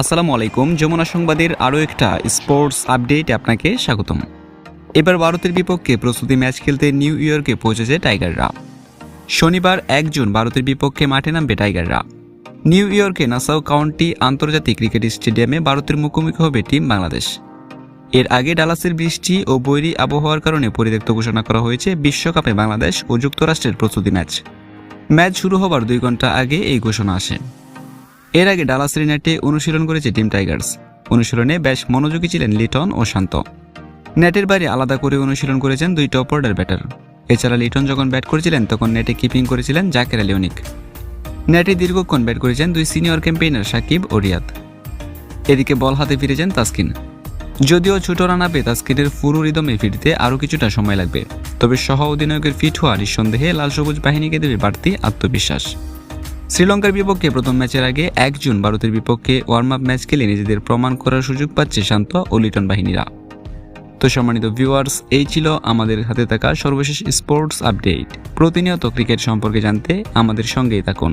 আসসালামু আলাইকুম, যমুনা সংবাদের আরও একটা স্পোর্টস আপডেট আপনাকে স্বাগতম। এবার ভারতের বিপক্ষে প্রস্তুতি ম্যাচ খেলতে নিউ ইয়র্কে পৌঁছেছে টাইগাররা। শনিবার এক জুন ভারতের বিপক্ষে মাঠে নামবে টাইগাররা। নিউ ইয়র্কে নাসাউ কাউন্টি আন্তর্জাতিক ক্রিকেট স্টেডিয়ামে ভারতের মুখোমুখি হবে টিম বাংলাদেশ। এর আগে ডালাসের বৃষ্টি ও বৈরী আবহাওয়ার কারণে পরিত্যক্ত ঘোষণা করা হয়েছে বিশ্বকাপে বাংলাদেশ ও যুক্তরাষ্ট্রের প্রস্তুতি ম্যাচ। ম্যাচ শুরু হবার দুই ঘণ্টা আগে এই ঘোষণা আসে। এর আগে ডালাস নেটে অনুশীলন করেছে টিম টাইগার্স। অনুশীলনে বেশ মনোযোগী ছিলেন লিটন ও শান্ত। নেটের বাইরে আলাদা করে অনুশীলন করেছেন দুই টপ অর্ডার ব্যাটার। এছাড়া লিটন যখন ব্যাট করেছিলেন, তখন নেটে কিপিং করেছিলেন জাকের আলী অনিক নেটে দীর্ঘক্ষণ ব্যাট করেছেন দুই সিনিয়র ক্যাম্পেইনার সাকিব ও রিয়াদ। এদিকে বল হাতে ফিরেছেন তাসকিন। যদিও ছোট রানা পেয়ে তাসকিনের ফুরু রিদমে ফিরতে আরও কিছুটা সময় লাগবে, তবে সহ অধিনায়কের ফিট হওয়া নিঃসন্দেহে লাল সবুজ বাহিনীকে দেবে বাড়তি আত্মবিশ্বাস। শ্রীলঙ্কার বিপক্ষে প্রথম ম্যাচের আগে এক জুন ভারতের বিপক্ষে ওয়ার্ম আপ ম্যাচ খেলে নিজেদের প্রমাণ করার সুযোগ পাচ্ছে শান্ত ও লিটন বাহিনীরা। তো সম্মানিত ভিউয়ার্স এই ছিল আমাদের হাতে থাকা সর্বশেষ স্পোর্টস আপডেট প্রতিনিয়ত ক্রিকেট সম্পর্কে জানতে আমাদের সঙ্গেই থাকুন।